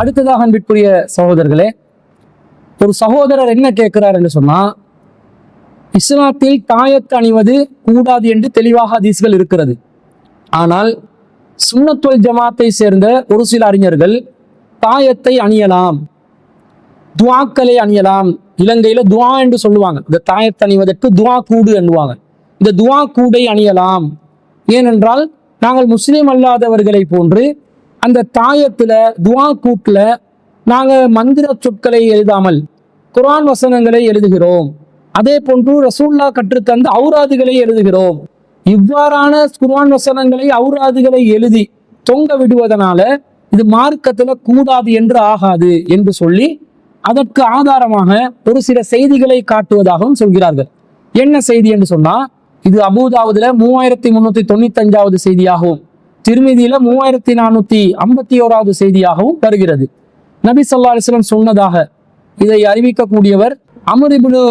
அடுத்ததாக அன்பிற்குரிய சகோதரர்களே ஒரு சகோதரர் என்ன கேட்கிறார் என்று சொன்னால் இஸ்லாத்தில் தாயத்து அணிவது கூடாது என்று தெளிவாக அதிசுகள் இருக்கிறது. ஆனால் சுன்னத்துல் ஜமாத்தை சேர்ந்த ஒரு சில அறிஞர்கள் தாயத்தை அணியலாம் துவாக்களை அணியலாம் இலங்கையில துவா என்று சொல்லுவாங்க. இந்த தாயத்தை அணிவதற்கு துவா கூடு எண்ணுவாங்க இந்த துவா கூடை அணியலாம். ஏனென்றால் நாங்கள் முஸ்லீம் அல்லாதவர்களை போன்று அந்த தாயத்தில் துவா கூட்டில் நாங்கள் மந்திர சொற்களை எழுதாமல் குரான் வசனங்களை எழுதுகிறோம். அதே போன்று ரசூல்லா கற்றுத்தந்த அவுராதுகளை எழுதுகிறோம். இவ்வாறான குரான் வசனங்களை அவுராதுகளை எழுதி தொங்க விடுவதனால இது மார்க்கத்தில் கூடாது என்று ஆகாது என்று சொல்லி அதற்கு ஆதாரமாக ஒரு சில செய்திகளை காட்டுவதாகவும் சொல்கிறார்கள். என்ன செய்தி என்று சொன்னால் இது அபூதாவுதுல மூவாயிரத்தி முன்னூத்தி தொண்ணூத்தி அஞ்சாவது செய்தியாகவும் திருமதியில மூவாயிரத்தி நானூத்தி ஐம்பத்தி ஓராவது செய்தியாகவும் வருகிறது. நபி சொல்லா அலைஹி சொன்னதாக இதை அறிவிக்கக்கூடியவர் அமரிபுனு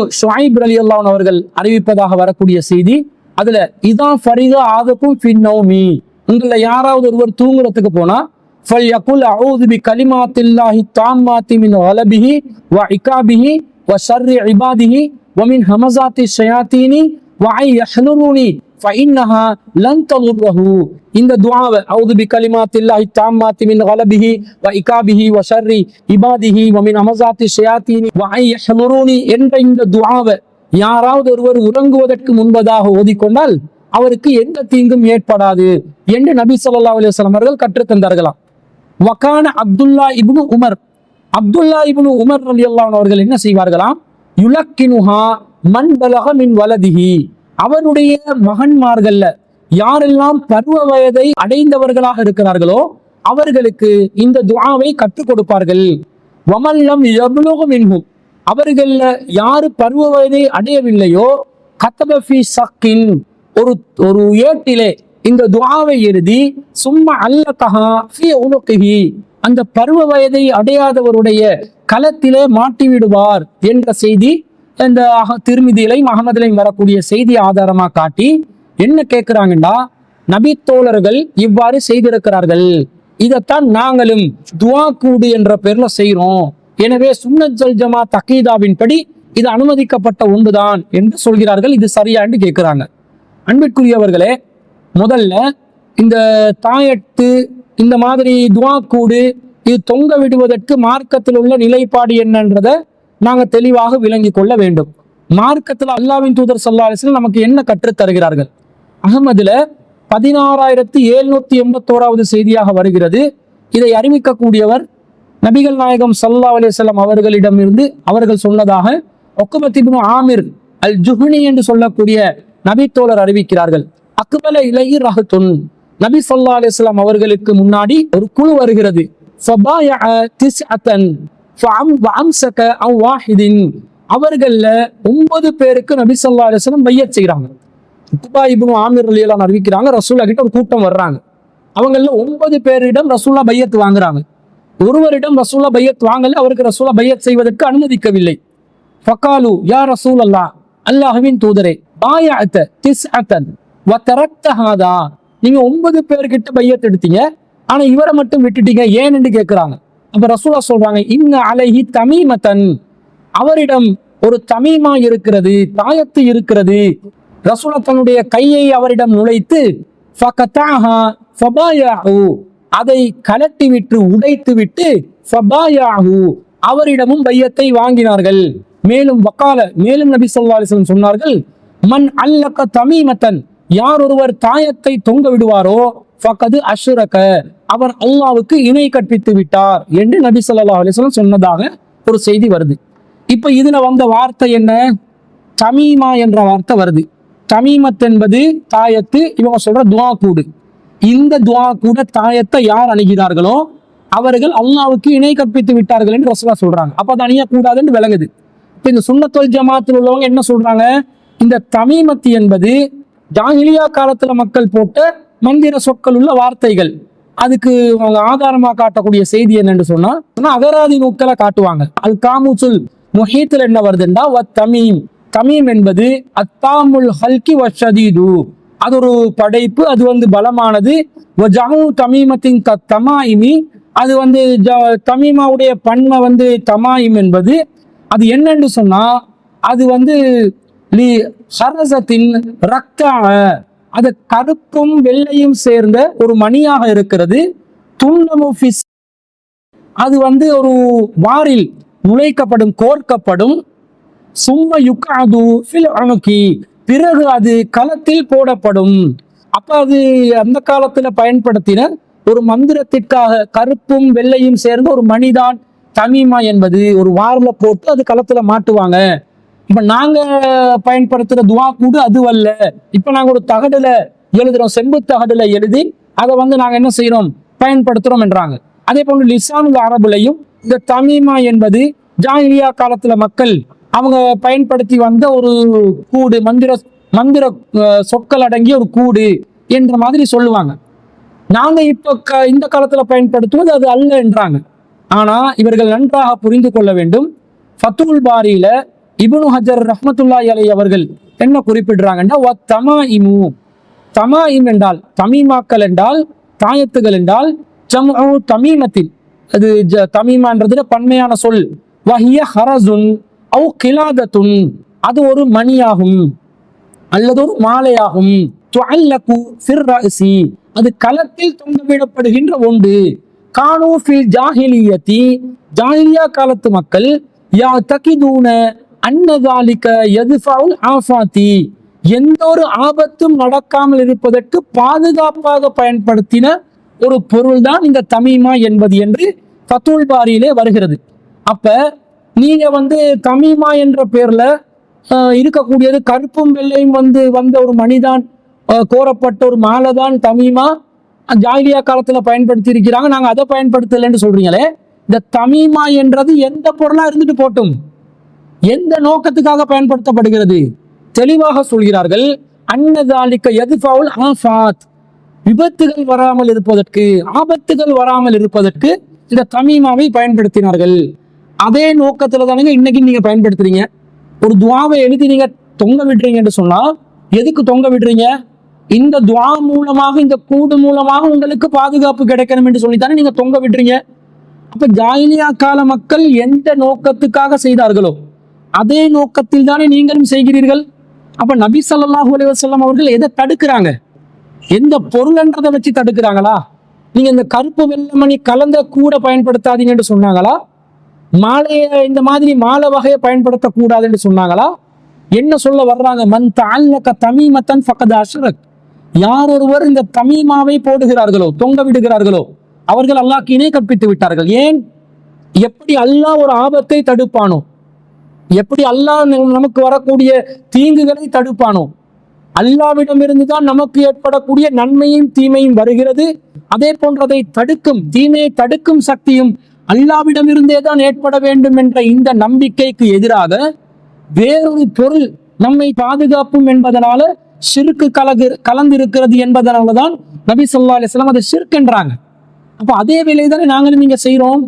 இப்னு அலி அல்லான் அவர்கள் அறிவிப்பதாக வரக்கூடிய செய்தி. அதுல இதான் ஃபரிதா ஆதக்கும் ஃபின்னௌமி உங்களை யாராவது ஒருவர் தூங்குறதுக்கு போனா ஃபல் யகுல் அவுது பி கலிமாத்தில்லாஹி தாம்மாத்தி மின் வலபிஹி வ இகாபிஹி வ ஷர்ரி இபாதிஹி வ மின் ஹமசாத்தி ஷயாத்தீனி வ ஐ யஹ்லுருனி ஃபைன்னஹா லன் ததுர்ரஹு இந்த துவாவை அவுது பி கலிமாத்தில்லாஹி தாம்மாத்தி மின் கலபிஹி வ இகாபிஹி வ ஷர்ரி இபாதிஹி வ மின் அமசாத்தி ஷயாத்தீனி வ ஐ யஹ்லுருனி என்ற இந்த துவாவை யாராவது ஒருவர் உறங்குவதற்கு முன்பதாக ஓதிக்கொண்டால் அவருக்கு எந்த தீங்கும் ஏற்படாது என்று நபி சொல்லா அலைஹி வஸல்லம் அவர்கள் கற்றுத்தந்தார்களாம் வகான Abdullah ibn Umar Abdullah ibn Umar அலி அன்ஹு அவர்கள் என்ன செய்வார்களாம்? யுலக்கினுஹா மன் பலக மின் வலதிஹி. அவருடைய மகன்மார்கள்ல யாரெல்லாம் பருவ வயதை அடைந்தவர்களாக இருக்கிறார்களோ அவர்களுக்கு இந்த துவாவை கற்றுக் கொடுப்பார்கள். வமல்லம் எவ்வளோகம் மின்ஹும் அவர்கள்ல யாரு பருவ வயதை அடையவில்லையோ கத்தபி சக்கின் ஒரு ஒரு ஏட்டிலே இந்த துவாவை எழுதி சும்மா அல்லகஹா உனக்குகி அந்த பருவ வயதை அடையாதவருடைய களத்திலே மாட்டி விடுவார் என்ற செய்தி இந்த திருமிதியிலையும் அகமதிலையும் வரக்கூடிய செய்தி ஆதாரமா காட்டி என்ன கேட்கிறாங்கன்னா நபி தோழர்கள் இவ்வாறு செய்திருக்கிறார்கள். இதைத்தான் நாங்களும் துவா கூடு என்ற பெயர்ல செய்யறோம் எனவே சுன்னத் ஜமா தகீதாவின் படி இது அனுமதிக்கப்பட்ட ஒன்றுதான் என்று சொல்கிறார்கள். இது சரியா என்று கேட்கிறாங்க அன்பிற்குரியவர்களே முதல்ல இந்த தாயட்டு இந்த மாதிரி துவா கூடு இது தொங்க விடுவதற்கு மார்க்கத்தில் உள்ள நிலைப்பாடு என்னன்றதை நாங்க தெளிவாக விளங்கி கொள்ள வேண்டும். மார்க்கத்தில் அல்லாவின் தூதர் சொல்லாசில் நமக்கு என்ன கற்றுத் தருகிறார்கள்? அகமதுல பதினாறாயிரத்தி எழுநூத்தி எண்பத்தோராவது செய்தியாக வருகிறது. இதை அறிவிக்கக்கூடியவர் நபிகள் நாயகம் சல்லா அலிசல்லாம் வஸல்லம் அவர்களிடமிருந்து அவர்கள் சொன்னதாக ஒக்குமத்திபு ஆமிர் அல் ஜுஹ்னி என்று சொல்லக்கூடிய நபி தோழர் அறிவிக்கிறார்கள். அக்பல இலையி ரஹத்துன் நபி சொல்லா அலிஸ்லாம் அவர்களுக்கு முன்னாடி ஒரு குழு வருகிறது. ஃபபாயஅ வாஹிதின் ஒன்பது பேருக்கு நபி சொல்லா அலிஸ்லம் பையத் செய்கிறாங்க உக்பா இப்னு ஆமிர் ரலியல்லாஹு அறிவிக்கிறாங்க ரசூல்லா கிட்ட ஒரு கூட்டம் வர்றாங்க. அவங்கள ஒன்பது பேரிடம் ரசூல்லா பையத் வாங்குறாங்க. ஒருவரிடம் ரசூல்லா பையத் வாங்கல அவருக்கு ரசூல்லா பையத் செய்வதற்கு அனுமதிக்கவில்லை. ஃபக்காலு யா ரசூல் அல்லாஹ் அல்லாஹ்வின் தூதரே பாயஅத்த திஸ்அத்தன் வ தரக்த ஹாதா. நீங்க ஒன்பது பேர்கிட்ட பையத் எடுத்தீங்க ஆனா இவரை மட்டும் விட்டுட்டீங்க ஏன்னு கேட்கிறாங்க அப்ப ரசூலா சொல்றாங்க இன்ன அலைஹி தமீமத்தன். அவரிடம் ஒரு தமீமா இருக்கிறது தாயத்து இருக்கிறது. ரசூலா தன்னுடைய கையை அவரிடம் நுழைத்து ஃபகதாஹா அதை கலட்டி விட்டு உடைத்து விட்டு அவரிடமும் பையத்தை வாங்கினார்கள். மேலும் வக்கால மேலும் நபி ஸல்லல்லாஹு சொன்னார்கள் மன் அல்லக்க தமீமத்தன். யார் ஒருவர் தாயத்தை தொங்க விடுவாரோ ஃபகது அஷ்ரக. அவர் அல்லாவுக்கு இணை கற்பித்து விட்டார் என்று நபி சொல்லா அலிஸ்லாம் சொன்னதாக ஒரு செய்தி வருது. இப்போ இதில் வந்த வார்த்தை என்ன? தமீமா என்ற வார்த்தை வருது. தமீமத் என்பது தாயத்து இவங்க சொல்ற துவா கூடு. இந்த துவா கூட தாயத்தை யார் அணுகிறார்களோ அவர்கள் அல்லாவுக்கு இணை கற்பித்து விட்டார்கள் என்று ரசூலா சொல்றாங்க. அப்போ அது அணியக்கூடாதுன்னு விளங்குது. இப்போ இந்த சுண்ணத்தொல் ஜமாத்தில் உள்ளவங்க என்ன சொல்றாங்க? இந்த தமீமத்து என்பது ஜாங்கிலியா காலத்துல மக்கள் போட்ட மந்திர சொற்கள் உள்ள வார்த்தைகள். அதுக்கு அவங்க ஆதாரமா காட்டக்கூடிய செய்தி என்னன்னு சொன்னா அகராதி நூக்களை காட்டுவாங்க. அல் காமுசுல் முஹீத்தில் என்ன வருதுன்னா வ தமீம். தமீம் என்பது அத்தாமுல் ஹல்கி வஷதீது அது ஒரு படைப்பு அது வந்து பலமானது. வ தமீமத்தின் க தமாயிமி. அது வந்து ஜ- தமீமாவுடைய பன்மை வந்து தமாயிம் என்பது. அது என்னன்னு சொன்னா அது வந்து லி ஹரசத்தின் ரக்கா அது கருப்பும் வெள்ளையும் சேர்ந்த ஒரு மணியாக இருக்கிறது. துண்டமுஃபிஸ் அது வந்து ஒரு வாரில் நுழைக்கப்படும் கோர்க்கப்படும். சும்ம யுக்காது ஃபில் அணுக்கி. பிறகு அது களத்தில் போடப்படும். அப்ப அது அந்த காலத்துல பயன்படுத்தின ஒரு மந்திரத்திற்காக கருப்பும் வெள்ளையும் சேர்ந்த ஒரு மணிதான் தமிமா என்பது. ஒரு வாரில் போட்டு அது களத்துல மாட்டுவாங்க. இப்ப நாங்க பயன்படுத்துற துவா கூடு அதுவல்ல. இப்ப நாங்க ஒரு தகடுல எழுதுறோம் செம்பு தகடுல எழுதி அதை வந்து நாங்க என்ன செய்யறோம் பயன்படுத்துறோம் என்றாங்க. அதே போன்று லிசானுல் அரபுலையும் இந்த தமிமா என்பது ஜாஹிலியா காலத்துல மக்கள் அவங்க பயன்படுத்தி வந்த ஒரு கூடு மந்திர மந்திர சொற்கள் அடங்கிய ஒரு கூடு என்ற மாதிரி சொல்லுவாங்க. நாங்க இப்ப க- இந்த காலத்துல பயன்படுத்துவது அது அல்ல என்றாங்க. ஆனா இவர்கள் நன்றாக புரிந்து கொள்ள வேண்டும். ஃபத்துல் பாரியில இபுனு ஹஜர் ரஹமத்துல்லாய் அலை அவர்கள் என்ன குறிப்பிடுறாங்கன்னா இமு தமா இம் என்றால் தமிமாக்கள் என்றால் தாயத்துகள் என்றால் ஜம்உ தமீமத்தில். அது ஜ- பன்மையான சொல். வஹிய ஹரசுன் அவு கிலாதத்துன். அது ஒரு மணியாகும். அல்லது ஒரு மாலையாகும் அது களத்தில் தொங்கவிடப்படுகின்ற ஒன்று. கானூ ஃபில் ஜாஹிலியத்தி. ஜாஹிலியா காலத்து மக்கள் யா தகிதூன அன்னதாலிக்க எதுஃபவுல் ஆஃபாத்தி. எந்த ஒரு ஆபத்தும் நடக்காமல் இருப்பதற்கு பாதுகாப்பாக பயன்படுத்தின ஒரு பொருள்தான் இந்த தமிமா என்பது என்று ஃபத்துல் பாரியிலே வருகிறது. அப்ப நீங்க வந்து தமிமா என்ற பேர்ல இருக்கக்கூடியது கருப்பும் வெள்ளையும் வந்து வந்த ஒரு மணிதான் கோரப்பட்ட ஒரு மாலை தான் தமிமா ஜாயிலியா காலத்துல பயன்படுத்தி இருக்கிறாங்க நாங்க அதை பயன்படுத்தலைன்னு சொல்றீங்களே. இந்த தமிமா என்றது எந்த பொருளா இருந்துட்டு போட்டும்? எந்த நோக்கத்துக்காக பயன்படுத்தப்படுகிறது? தெளிவாக சொல்கிறார்கள் அன்னதாலிக்க எதுஃபவுல் ஆஃபாத். விபத்துகள் வராமல் இருப்பதற்கு ஆபத்துகள் வராமல் இருப்பதற்கு இந்த தமிமாவை பயன்படுத்தினார்கள். அதே நோக்கத்துல தானுங்க இன்னைக்கு நீங்க பயன்படுத்துறீங்க. ஒரு துவாவை எழுதி நீங்க தொங்க விடுறீங்கன்னு சொன்னா எதுக்கு தொங்க விடுறீங்க? இந்த துவா மூலமாக இந்த கூடு மூலமாக உங்களுக்கு பாதுகாப்பு கிடைக்கணும் என்று சொல்லித்தானே நீங்க தொங்க விடுறீங்க. அப்ப ஜாயிலியா கால மக்கள் எந்த நோக்கத்துக்காக செய்தார்களோ அதே நோக்கத்தில் தானே நீங்களும் செய்கிறீர்கள்? அப்ப நபி ஸல்லல்லாஹு அலைஹி அவர்கள் எதை தடுக்கிறாங்க? எந்த பொருள்ன்றதை வச்சு தடுக்கிறாங்களா? நீங்க இந்த கருப்பு வெள்ளமணி கலந்த கூட பயன்படுத்தாதீங்கன்னு சொன்னாங்களா? மாலையை இந்த மாதிரி மாலை வகையை பயன்படுத்தக்கூடாதுன்னு சொன்னாங்களா? என்ன சொல்ல வர்றாங்க? மன் தாழ்லக்க தமீமத்தன் ஃபக்கத் அஷ்ரக். யார் ஒருவர் இந்த தமிமாவை போடுகிறார்களோ தொங்க விடுகிறார்களோ அவர்கள் அல்லாஹ் இணை கற்பித்து விட்டார்கள். ஏன்? எப்படி அல்லாஹ் ஒரு ஆபத்தை தடுப்பானோ எப்படி அல்லாஹ் நமக்கு வரக்கூடிய தீங்குகளை தடுப்பானோ? அல்லாவிடமிருந்து தான் நமக்கு ஏற்படக்கூடிய நன்மையும் தீமையும் வருகிறது. அதே போன்றதை தடுக்கும் தீமையை தடுக்கும் சக்தியும் அல்லாவிடமிருந்தே தான் ஏற்பட வேண்டும் என்ற இந்த நம்பிக்கைக்கு எதிராக வேறொரு பொருள் நம்மை பாதுகாப்பும் என்பதனால சிறுக்கு கலகு கலந்திருக்கிறது என்பதனால தான் நபி சொல்லா அலிஸ்லாம் அதை ஷிர்க் அப்போ அதே வேலையை தானே நாங்களும் நீங்க செய்கிறோம்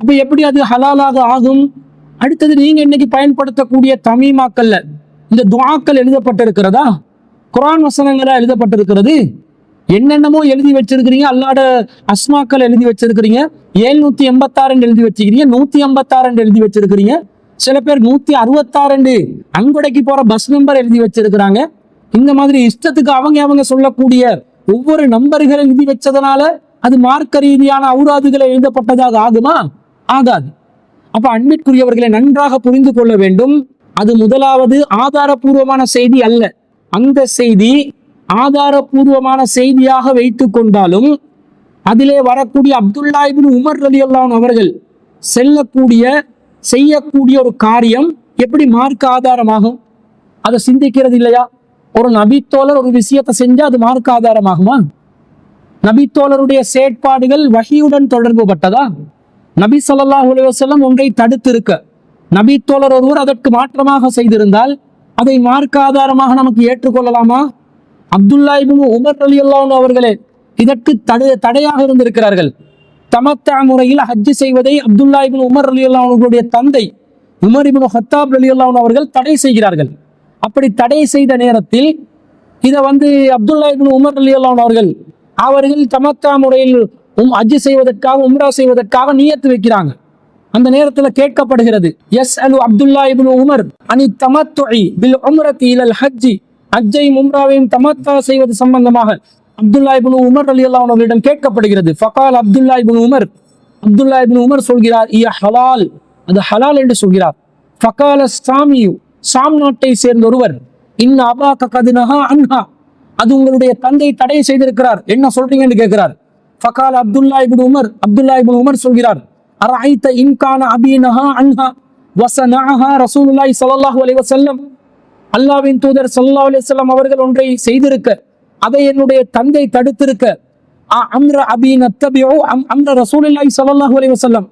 அப்போ எப்படி அது ஹலாலாக ஆகும்? அடுத்தது நீங்க இன்னைக்கு பயன்படுத்தக்கூடிய தமீமாக்கல்ல இந்த துவாக்கள் எழுதப்பட்டிருக்கிறதா? குரான் வசனங்களா எழுதப்பட்டிருக்கிறது? என்னென்னமோ எழுதி வச்சிருக்கிறீங்க? அல்லாட அஸ்மாக்கள் எழுதி வச்சிருக்கிறீங்க. ஏழ்நூத்தி எண்பத்தாறு எழுதி வச்சிருக்கிறீங்க. நூத்தி எண்பத்தாறு எழுதி வச்சிருக்கிறீங்க. சில பேர் நூத்தி அறுபத்தாறு அங்குடைக்கு போற பஸ் நம்பர் எழுதி வச்சிருக்கிறாங்க. இந்த மாதிரி இஷ்டத்துக்கு அவங்க அவங்க சொல்லக்கூடிய ஒவ்வொரு நம்பர்களை எழுதி வச்சதுனால அது மார்க்க ரீதியான அவுராதுகளை எழுதப்பட்டதாக ஆகுமா? ஆகாது. அப்ப அன்பிற்குரியவர்களை நன்றாக புரிந்து கொள்ள வேண்டும். அது முதலாவது ஆதாரபூர்வமான செய்தி அல்ல. அந்த செய்தி ஆதாரபூர்வமான செய்தியாக வைத்துக் கொண்டாலும் அதிலே வரக்கூடிய அப்துல்லா இபின் உமர் ரலியல்லாஹு அவர்கள் செல்லக்கூடிய செய்யக்கூடிய ஒரு காரியம் எப்படி மார்க்க ஆதாரமாகும்? அதை சிந்திக்கிறது இல்லையா? ஒரு நபித்தோழர் ஒரு விஷயத்தை செஞ்சா அது மார்க்க ஆதாரமாகுமா? நபித்தோழருடைய செயற்பாடுகள் வகியுடன் தொடர்பு பட்டதா நபி ஸல்லல்லாஹு அலுவலம் ஒன்றை தடுத்திருக்க. தோழர் ஒருவர் அதற்கு மாற்றமாக செய்திருந்தால் அதை மார்க்க ஆதாரமாக நமக்கு ஏற்றுக்கொள்ளலாமா? அப்துல்லா இப்னு உமர் ரலியல்லாஹு அவர்களே இதற்கு தடு தடையாக இருந்திருக்கிறார்கள். தமத்தா முறையில் ஹஜ்ஜு செய்வதை அப்துல்லா இபின் உமர் அலி அவர்களுடைய தந்தை உமர் இபின் ஹத்தாப் ரலியல்லாஹு அவர்கள் தடை செய்கிறார்கள். அப்படி தடை செய்த நேரத்தில் இதை வந்து அப்துல்லா இபின் உமர் ரலியல்லாஹு அவர்கள் அவர்கள் தமத்தா முறையில் உம் அஜி செய்வதற்காக உம்ரா செய்வதற்காக நியத்து வைக்கிறாங்க. அந்த நேரத்துல கேட்கப்படுகிறது எஸ் அலு அப்துல்லா இபின் உமர் அனி தமத்துஇ பில் உம்ரத் இலல் ஹஜ்ஜி. ஹஜ்ஜை உம்ராவையும் தமத்தா செய்வது சம்பந்தமாக அப்துல்லா இபின் உமர் அலி அல்லா அவர்களிடம் கேட்கப்படுகிறது. ஃபகால் Abdullah ibn Umar. Abdullah ibn Umar சொல்கிறார் இய ஹலால். அது ஹலால் என்று சொல்கிறார். ஃபகால சாமியு. சாம் நாட்டை சேர்ந்த ஒருவர் இன்ன அபா கதினஹா அன்ஹா. அது உங்களுடைய தந்தை தடை செய்திருக்கிறார். என்ன சொல்றீங்கன்னு கேட்கிறார். ஃபகால் Abdullah ibn Umar Abdullah ibn Umar சொல்கிறார். அரைத்த இன்கான அபீனஹா அன்ஹா வசனஹா ரசூலுல்லாஹி ஸல்லல்லாஹு அலைஹி வஸல்லம் அல்லாஹ்வின் தூதர் ஸல்லல்லாஹு அலைஹி வஸல்லம் அவர்கள் ஒன்றை செய்திருக்க அதை என்னுடைய தந்தை தடுத்திருக்க. அ- அம்ர அபீன் அத்தபியோ அம் அம்ர ரசூலுல்லாஹி ஸல்லல்லாஹு அலைஹி வஸல்லம்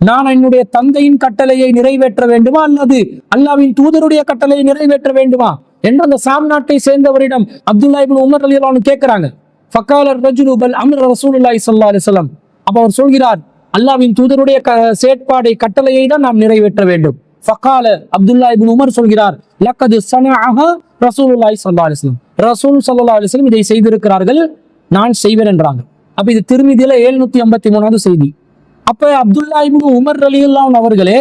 நான் என்னுடைய தந்தையின் கட்டளையை நிறைவேற்ற வேண்டுமா அல்லது அல்லாஹ்வின் தூதருடைய கட்டளையை நிறைவேற்ற வேண்டுமா? என்று அந்த சாம் நாட்டை சேர்ந்தவரிடம் அப்துல்லா இப்னு உமர் ரலியல்லாஹு அன்ஹு கேட்கிறாங்க. ஃபக்காலர் ரஜுலு பல் அம்ர ரசூலுல்லாஹி ஸல்லல்லாஹு அப்போ அவர் சொல்கிறார் அல்லாவின் தூதருடைய க செயற்பாடை கட்டளையை தான் நாம் நிறைவேற்ற வேண்டும். ஃபக்கால அப்துல்லா இபின் உமர் சொல்கிறார் லக்கது சனாக ரசூலுல்லாய் சல்லா அலைஹி வஸல்லம். ரசூல் சல்லா அலைஹி இதை செய்திருக்கிறார்கள் நான் செய்வேன் என்றாங்க. அப்போ இது திருமதியில் எழுநூத்தி ஐம்பத்தி மூணாவது செய்தி. அப்போ அப்துல்லா இபின் உமர் ரலியல்லாஹு அவர்களே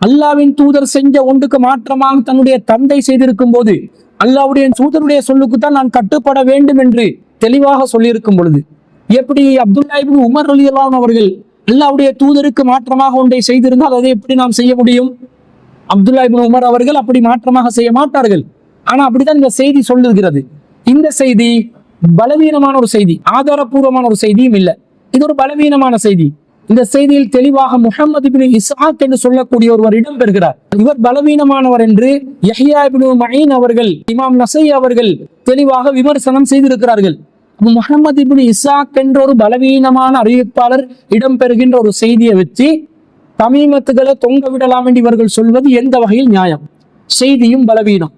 அல்லாவின் தூதர் செஞ்ச ஒன்றுக்கு மாற்றமாக தன்னுடைய தந்தை செய்திருக்கும் போது அல்லாவுடைய தூதருடைய சொல்லுக்கு தான் நான் கட்டுப்பட வேண்டும் என்று தெளிவாக சொல்லியிருக்கும் பொழுது எப்படி அப்துல்லாஹிபின் உமர் உமர் அல்லாம் அவர்கள் அல்லாவுடைய தூதருக்கு மாற்றமாக ஒன்றை செய்திருந்தால் அதை எப்படி நாம் செய்ய முடியும்? அப்துல்லாஹிபின் உமர் அவர்கள் அப்படி மாற்றமாக செய்ய மாட்டார்கள். ஆனா அப்படிதான் இந்த செய்தி சொல்லுகிறது. இந்த செய்தி பலவீனமான ஒரு செய்தி ஆதாரபூர்வமான ஒரு செய்தியும் இல்லை. இது ஒரு பலவீனமான செய்தி. இந்த செய்தியில் தெளிவாக முஹம்மது பின் இசாக் என்று சொல்லக்கூடிய ஒருவர் இடம் பெறுகிறார். இவர் பலவீனமானவர் என்று யஹியா பின் மயின் அவர்கள் இமாம் நசை அவர்கள் தெளிவாக விமர்சனம் செய்திருக்கிறார்கள். முகமது முஹம்மது இப்னு என்ற ஒரு பலவீனமான அறிவிப்பாளர் இடம்பெறுகின்ற ஒரு செய்தியை வச்சு தமிமத்துகளை தொங்க விடலாம் என்று இவர்கள் சொல்வது எந்த வகையில் நியாயம்? செய்தியும் பலவீனம்.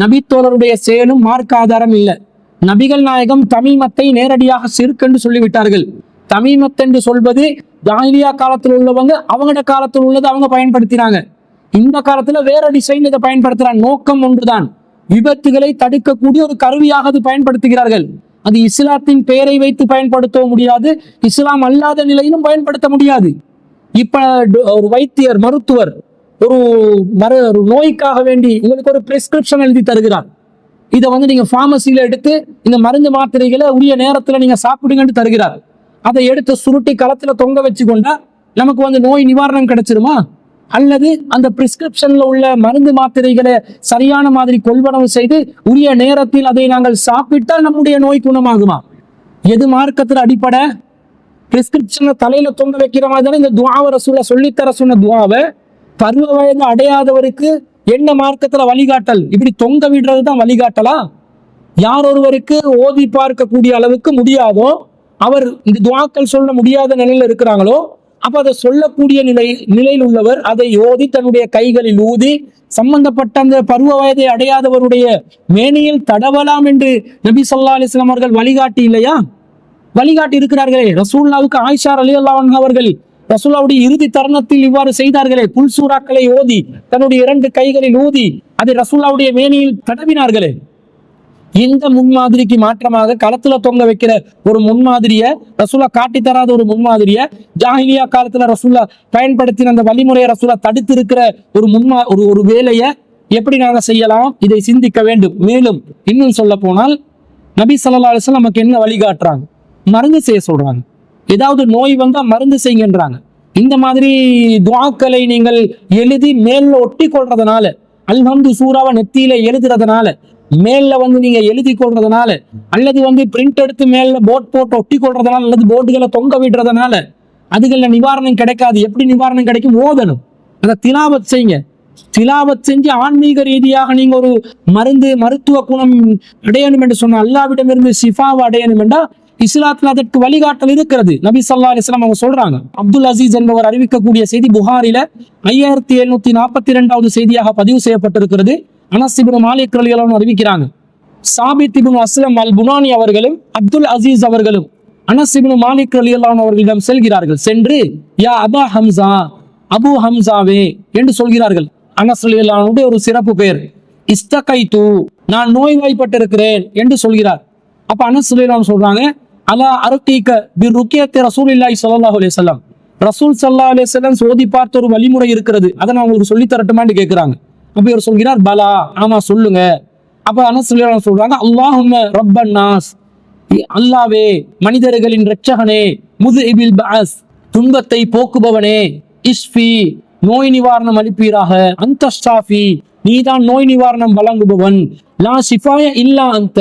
நபித்தோழருடைய செயலும் மார்க்க ஆதாரம் இல்லை. நபிகள் நாயகம் தமிமத்தை நேரடியாக சிறுக்கென்று சொல்லிவிட்டார்கள். தமீமத் என்று சொல்வது ஜாகிலியா காலத்தில் உள்ளவங்க அவங்களோட காலத்தில் உள்ளது அவங்க பயன்படுத்தினாங்க. இந்த காலத்துல வேற டிசைன் இதை பயன்படுத்துறாங்க. நோக்கம் ஒன்றுதான். விபத்துகளை தடுக்கக்கூடிய ஒரு கருவியாக அது பயன்படுத்துகிறார்கள். அது இஸ்லாத்தின் பெயரை வைத்து பயன்படுத்த முடியாது. இஸ்லாம் அல்லாத நிலையிலும் பயன்படுத்த முடியாது. இப்ப ஒரு வைத்தியர் மருத்துவர் ஒரு மரு ஒரு நோய்க்காக வேண்டி உங்களுக்கு ஒரு பிரிஸ்கிரிப்ஷன் எழுதி தருகிறார். இதை வந்து நீங்க ஃபார்மசியில எடுத்து இந்த மருந்து மாத்திரைகளை உரிய நேரத்துல நீங்க சாப்பிடுங்கன்னு தருகிறார். அதை எடுத்து சுருட்டி களத்துல தொங்க வச்சு கொண்டா நமக்கு வந்து நோய் நிவாரணம் கிடைச்சிருமா? அல்லது அந்த பிரிஸ்கிரிப்ஷன்ல உள்ள மருந்து மாத்திரைகளை சரியான மாதிரி கொள்வனவு செய்து உரிய நேரத்தில் அதை நாங்கள் சாப்பிட்டால் நம்முடைய நோய் குணமாகுமா? எது மார்க்கத்தில் அடிப்படை? பிரிஸ்கிரிப்ஷனை தலையில தொங்க வைக்கிற மாதிரி தானே இந்த துவாவை ரசூல சொல்லித்தர சொன்ன துவாவை. பருவ வயது அடையாதவருக்கு என்ன மார்க்கத்துல வழிகாட்டல்? இப்படி தொங்க விடுறது தான் வழிகாட்டலா? யார் ஒருவருக்கு ஓதி பார்க்கக்கூடிய அளவுக்கு முடியாதோ அவர் இந்த துவாக்கள் சொல்ல முடியாத நிலையில இருக்கிறாங்களோ அப்ப அதை சொல்லக்கூடிய நிலை நிலையில் உள்ளவர் அதை ஓதி தன்னுடைய கைகளில் ஊதி சம்பந்தப்பட்ட அந்த பருவ வயதை அடையாதவருடைய மேனியில் தடவலாம் என்று நபி சொல்லா அலிஸ்லாம் அவர்கள் வழிகாட்டி இல்லையா? வழிகாட்டி இருக்கிறார்களே. ரசூல்லாவுக்கு ஆயிஷார் அலி அல்லாஹ் அவர்கள் ரசூல்லாவுடைய இறுதி தருணத்தில் இவ்வாறு செய்தார்களே. புல்சூராக்களை ஓதி தன்னுடைய இரண்டு கைகளில் ஊதி அதை ரசூல்லாவுடைய மேனியில் தடவினார்களே. இந்த முன்மாதிரிக்கு மாற்றமாக களத்துல தொங்க வைக்கிற ஒரு முன்மாதிரிய ரசூலா காட்டி தராத ஒரு முன்மாதிரிய ஜாஹிலியா காலத்துல ரசூலா பயன்படுத்தின அந்த வழிமுறையை ரசூலா தடுத்து இருக்கிற ஒரு முன்மா ஒரு ஒரு வேலையை எப்படி நாங்க செய்யலாம்? இதை சிந்திக்க வேண்டும். மேலும் இன்னும் சொல்ல போனால் நபி சல்லா அலைஹி நமக்கு என்ன வழிகாட்டுறாங்க மருந்து செய்ய சொல்றாங்க. ஏதாவது நோய் வந்தா மருந்து செய்யுங்கன்றாங்க இந்த மாதிரி துவாக்களை நீங்கள் எழுதி மேல ஒட்டி கொள்றதுனால அல்ஹம்து சூறாவை நெத்தியில எழுதுறதுனால மேல்ல வந்து நீங்க எழுதி கொள்றதுனால அல்லது வந்து பிரிண்ட் எடுத்து மேல போட் போட்டு ஒட்டி கொள்றதுனால அல்லது போட்டுகளை தொங்க விடுறதுனால அதுகள்ல நிவாரணம் கிடைக்காது. எப்படி நிவாரணம் கிடைக்கும்? ஓதணும். அதை திலாவத் செய்யுங்க. திலாவத் செஞ்சு ஆன்மீக ரீதியாக நீங்க ஒரு மருந்து மருத்துவ குணம் அடையணும் என்று சொன்ன அல்லாவிடமிருந்து சிஃபாவை அடையணும் என்றால் இஸ்லாத்தில் அதற்கு வழிகாட்டல் இருக்கிறது. நபி சல்லா அலைஹி அவங்க சொல்றாங்க. அப்துல் அசீஸ் என்பவர் அறிவிக்கக்கூடிய செய்தி புகாரில ஐயாயிரத்தி எழுநூத்தி நாற்பத்தி ரெண்டாவது செய்தியாக பதிவு செய்யப்பட்டிருக்கிறது. அனஸ் இபின் மாலிக் ரலியல்லாஹு அறிவிக்கிறாங்க. சாபித் இபின் அஸ்லம் அல் புனானி அவர்களும் அப்துல் அசீஸ் அவர்களும் அனஸ் இபின் மாலிக் ரலியல்லாஹு அவர்களிடம் செல்கிறார்கள். சென்று யா அபா ஹம்சா அபு ஹம்சாவே என்று சொல்கிறார்கள். அனஸ் ரலியல்லாஹு ஒரு சிறப்பு பெயர் தூ நான் நோய்வாய்ப்பட்டிருக்கிறேன் என்று சொல்கிறார். அப்ப அனஸ் ரலியல்லாஹு சொல்றாங்க அலா அருக்கீக்க பி ருக்கியத்தை ரசூல் இல்லாய் ஸல்லல்லாஹு அலைஹி ரசூல் சல்லா அலே வஸல்லம் சோதி பார்த்த ஒரு வழிமுறை இருக்கிறது. அதை நான் உங்களுக்கு சொல்லி தரட்டுமான்னு கேட்கிறாங்க அப்ப இவர் சொல்கிறார் பலா ஆமா சொல்லுங்க. அப்ப அனஸ் சொல்றாங்க அல்லாஹும் ரப்பன் நாஸ். அல்லாவே மனிதர்களின் ரட்சகனே முது இபில் பாஸ் துன்பத்தை போக்குபவனே இஸ்ஃபி நோய் நிவாரணம் அளிப்பீராக. அந்த ஸ்டாஃபி நீதான் நோய் நிவாரணம் வழங்குபவன். லா சிஃபாய இல்லா அந்த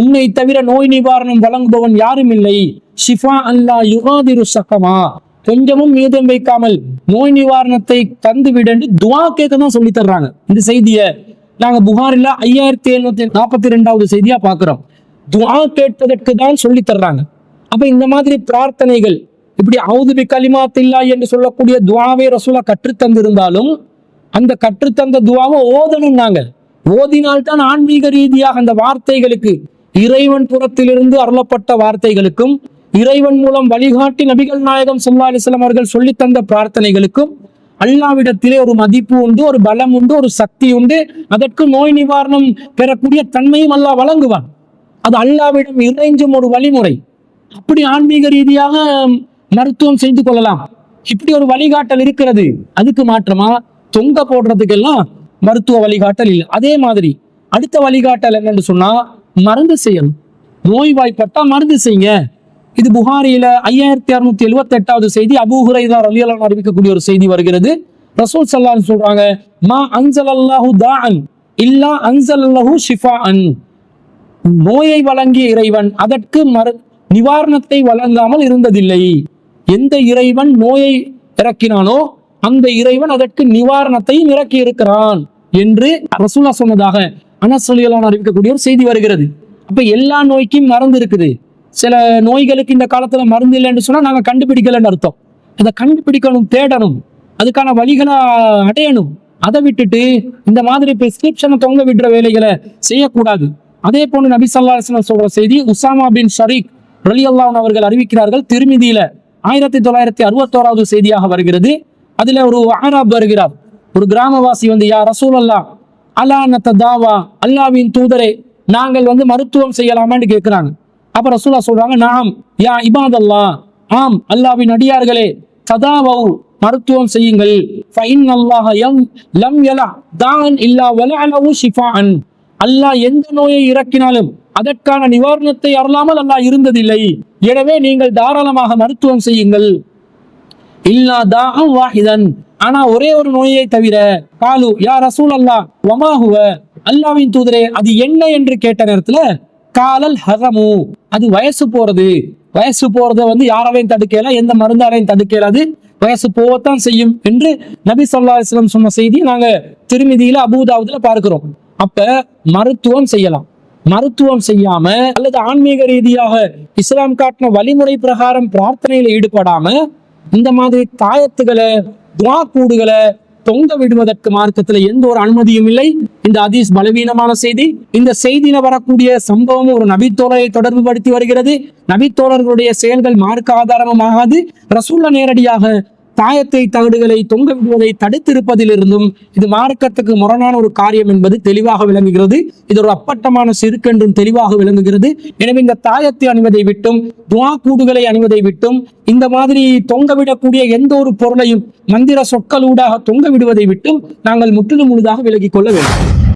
உன்னை தவிர நோய் நிவாரணம் வழங்குபவன் யாரும் இல்லை. ஷிஃபா அல்லா யுகாதிரு சக்கமா கொஞ்சமும் மீதம் வைக்காமல் நோய் நிவாரணத்தை தந்து விடண்டு துவா கேட்க தான் சொல்லி தர்றாங்க. இந்த செய்தியை நாங்க புகாரில் ஐயாயிரத்தி எழுநூத்தி நாற்பத்தி ரெண்டாவது செய்தியா பார்க்குறோம். துவா கேட்பதற்கு தான் சொல்லி தர்றாங்க. அப்ப இந்த மாதிரி பிரார்த்தனைகள் இப்படி அவுதுபி கலிமாத்தில்லா என்று சொல்லக்கூடிய துவாவை ரசூலா கற்றுத்தந்திருந்தாலும் அந்த கற்றுத்தந்த துவாவை ஓதணும் நாங்கள் ஓதினால்தான் ஆன்மீக ரீதியாக அந்த வார்த்தைகளுக்கு இறைவன் புறத்திலிருந்து அருளப்பட்ட வார்த்தைகளுக்கும் இறைவன் மூலம் வழிகாட்டி நபிகள் நாயகம் சொல்லா அலிஸ்லாம் அவர்கள் சொல்லித் தந்த பிரார்த்தனைகளுக்கும் அல்லாவிடத்திலே ஒரு மதிப்பு உண்டு ஒரு பலம் உண்டு ஒரு சக்தி உண்டு. அதற்கு நோய் நிவாரணம் பெறக்கூடிய தன்மையும் அல்லாஹ் வழங்குவான். அது அல்லாவிடம் இறைஞ்சும் ஒரு வழிமுறை. அப்படி ஆன்மீக ரீதியாக மருத்துவம் செய்து கொள்ளலாம். இப்படி ஒரு வழிகாட்டல் இருக்கிறது. அதுக்கு மாற்றமா? தொங்க போடுறதுக்கெல்லாம் மருத்துவ வழிகாட்டல் இல்லை. அதே மாதிரி அடுத்த வழிகாட்டல் என்னன்னு சொன்னா மருந்து செய்யணும். நோய்வாய்ப்பட்டா மருந்து செய்யுங்க. இது புகாரியில ஐயாயிரத்தி அறுநூத்தி எழுபத்தி எட்டாவது செய்தி அபூ ஹுரைதா அறிவிக்கக்கூடிய ஒரு செய்தி வருகிறது. ரசூல் சல்லான் சொல்றாங்க மா அன்சல் அல்லாஹு தான் இல்லா அன்சல் அல்லாஹு ஷிஃபாஅன். நோயை வழங்கிய இறைவன் அதற்கு மரு நிவாரணத்தை வழங்காமல் இருந்ததில்லை. எந்த இறைவன் நோயை இறக்கினானோ அந்த இறைவன் அதற்கு நிவாரணத்தையும் இறக்கி இருக்கிறான் என்று ரசூலா சொன்னதாக அனசொலியலான் அறிவிக்கக்கூடிய ஒரு செய்தி வருகிறது. அப்ப எல்லா நோய்க்கும் மறந்து இருக்குது. சில நோய்களுக்கு இந்த காலத்தில் மருந்து இல்லைன்னு சொன்னால் நாங்கள் கண்டுபிடிக்கலன்னு அர்த்தம். அதை கண்டுபிடிக்கணும் தேடணும். அதுக்கான வழிகளை அடையணும். அதை விட்டுட்டு இந்த மாதிரி பிரிஸ்கிரிப்ஷனை தொங்க விடுற வேலைகளை செய்யக்கூடாது. அதே போன்று நபி சொல்கிற சொல்ற செய்தி உசாமா பின் ஷரீக் ரலியல்லாஹு அவர்கள் அறிவிக்கிறார்கள் திருமிதியில ஆயிரத்தி தொள்ளாயிரத்தி அறுபத்தோராவது செய்தியாக வருகிறது. அதுல ஒரு ஆராப் வருகிறார். ஒரு கிராமவாசி வந்து யா ரசூல் அல்லா அல்லா நத்த தாவா அல்லாவின் தூதரே நாங்கள் வந்து மருத்துவம் செய்யலாமான்னு கேட்கிறாங்க அப்ப ரசூலா சொல்றாங்க நாம் யா இபாதல்லா ஆம் அல்லாவின் அடியார்களே சதாவவு மருத்துவம் செய்யுங்கள். ஃபைன் அல்லாஹ எம் லம் யலா தான் இல்லா வலஅலஹு ஷிஃபான் அல்லாஹ் எந்த நோயை இறக்கினாலும் அதற்கான நிவாரணத்தை அறலாமல் அல்லாஹ் இருந்ததில்லை. எனவே நீங்கள் தாராளமாக மருத்துவம் செய்யுங்கள். இல்லா தாகம் வாஹிதன். ஆனா ஒரே ஒரு நோயை தவிர காலு யா ரசூல் அல்லாஹ் வமாஹுவ அல்லாவின் தூதரே அது என்ன? என்று கேட்ட நேரத்துல காலல் ஹரமு. அது வயசு போறது. வயசு போறத வந்து யாராலையும் தடுக்கல எந்த மருந்தாலையும் தடுக்கலாது வயசு போகத்தான் செய்யும் என்று நபி சொல்லா இஸ்லாம் சொன்ன செய்தி நாங்க திருமிதியில அபூதாவதுல பார்க்கிறோம். அப்ப மருத்துவம் செய்யலாம். மருத்துவம் செய்யாம அல்லது ஆன்மீக ரீதியாக இஸ்லாம் காட்டின வழிமுறை பிரகாரம் பிரார்த்தனையில ஈடுபடாம இந்த மாதிரி தாயத்துகளை துவா கூடுகளை தொங்க விடுவதற்கு மார்க்கத்துல எந்த ஒரு அனுமதியும் இல்லை. இந்த அதீஸ் பலவீனமான செய்தி. இந்த செய்தியில வரக்கூடிய சம்பவம் ஒரு நபித்தோழரை தொடர்பு படுத்தி வருகிறது. நபித்தோழர்களுடைய செயல்கள் மார்க்க ஆதாரமாகாது. ரசூல்ல நேரடியாக தாயத்தை தகடுகளை தொங்க விடுவதை தடுத்திருப்பதிலிருந்தும் இது மார்க்கத்துக்கு முரணான ஒரு காரியம் என்பது தெளிவாக விளங்குகிறது. இது ஒரு அப்பட்டமான சிறுக்கென்றும் தெளிவாக விளங்குகிறது. எனவே இந்த தாயத்தை அணிவதை விட்டும் துவா கூடுகளை அணிவதை விட்டும் இந்த மாதிரி தொங்கவிடக்கூடிய எந்த ஒரு பொருளையும் மந்திர சொற்களூடாக தொங்க விடுவதை விட்டும் நாங்கள் முற்றிலும் முழுதாக விலகிக் கொள்ள வேண்டும்.